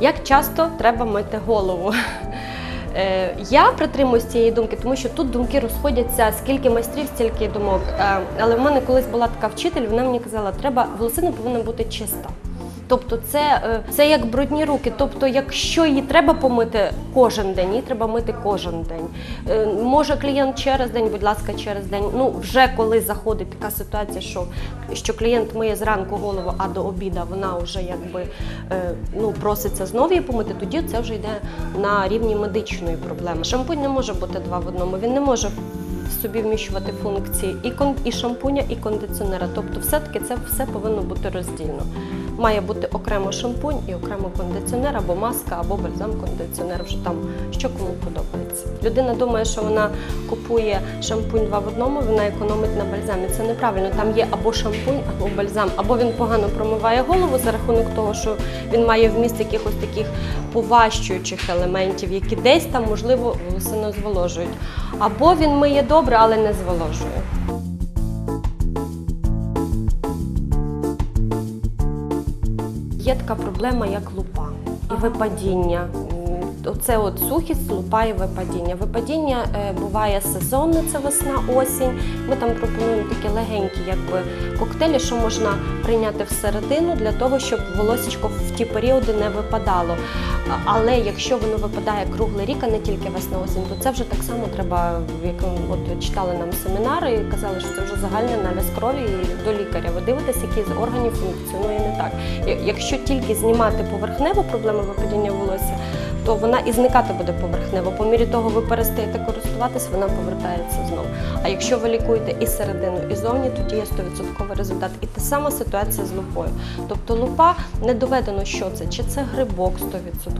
Як часто треба мити голову? Е, Я притримуюсь цієї думки, тому що тут думки розходяться, скільки майстрів, стільки думок. Е, Але в мене колись була така вчитель, вона мені казала, треба волосина повинна бути чиста. Тобто це, е, це як брудні руки. Тобто, якщо її треба помити кожен день, її треба мити кожен день. Е, Може клієнт через день, будь ласка, через день. Ну вже коли заходить така ситуація, що, що клієнт миє зранку голову, а до обіда вона вже якби е, ну, проситься знову її помити, тоді це вже йде на рівні медичної проблеми. Шампунь не може бути два в одному. Він не може собі вміщувати функції і кон і шампуня, і кондиціонера. Тобто, все-таки це все повинно бути роздільно. Має бути окремо шампунь і окремо кондиціонер, або маска, або бальзам кондиціонер, вже там що кому подобається. Людина думає, що вона купує шампунь два в одному, вона економить на бальзамі. Це неправильно. Там є або шампунь, або бальзам, або він погано промиває голову за рахунок того, що він має вміст якихось таких поващуючих елементів, які десь там, можливо, волосину зволожують. Або він миє добре, але не зволожує. Є така проблема, як лупа і випадіння. М, Оце от сухість, лупа і випадіння. Випадіння е, буває сезонне, це весна, осінь. Ми там пропонуємо такі легенькі, якби коктейлі, що можна прийняти всередину для того, щоб волосечко в ті періоди не випадало. Але якщо воно випадає круглий рік, а не тільки весна осінь, то це вже так само треба, як от читали нам семінари і казали, що це вже загальний аналіз крові і до лікаря. Ви дивитесь, який з органів функціонує не так. Якщо тільки знімати поверхневу проблему випадіння волосся, то вона і зникати буде поверхнево. По мірі того ви перестаєте користуватись, вона повертається знову. А якщо ви лікуєте і середину, і зовні, тоді є 100% результат. І та сама ситуація з лупою. Тобто лупа не доведено, що це, чи це грибок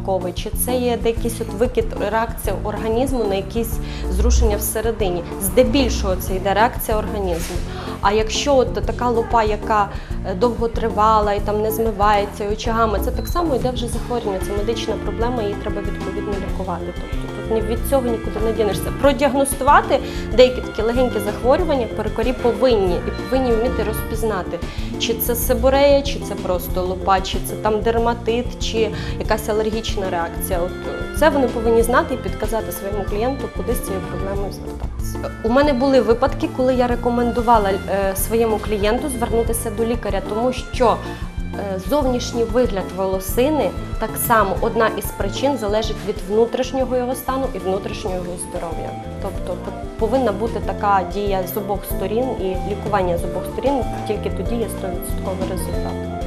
100%, чи це є якийсь от викид реакція організму на якісь зрушення всередині. Здебільшого це йде реакція організму. А якщо от така лупа, яка е, довго тривала і там не змивається і очагами, це так само йде вже захворювання. Це медична проблема, її треба відповідно лікувати. Тобто тут від цього нікуди не дінешся. Продіагностувати деякі такі легенькі захворювання перукарі повинні і повинні вміти розпізнати, чи це сибурея, чи це просто лупа, чи це там дерматит, чи якась алергічна реакція. От е, це вони повинні знати і підказати своєму клієнту, куди з цією проблемою звертатися. У мене були випадки, коли я рекомендувала е, своєму клієнту звернутися до лікаря, тому що зовнішній вигляд волосини так само одна із причин залежить від внутрішнього його стану і внутрішнього здоров'я. Тобто по- повинна бути така дія з обох сторін і лікування з обох сторін, тільки тоді є 100% результат.